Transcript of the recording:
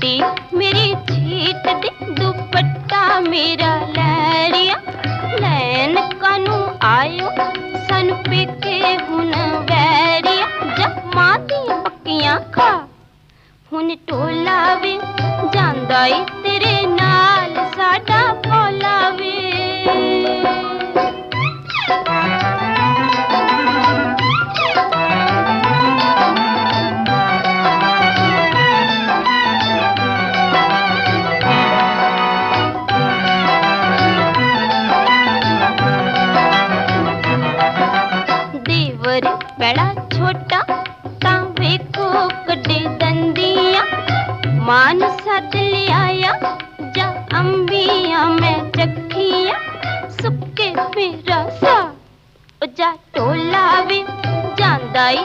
छीटे मेरी छीट दे दुपट्टा मेरा लैरिया लैन कानू आयो, सन पे हुन बैरिया। जब माती पक्कियाँ खा, हुन टोला वे जांदा और बड़ा छोटा कावे को कटे दंदिया। मान साथ ले आया, जा अम्बिया मैं चखिया। सुके मेरा सा जा टोला वे जांदाई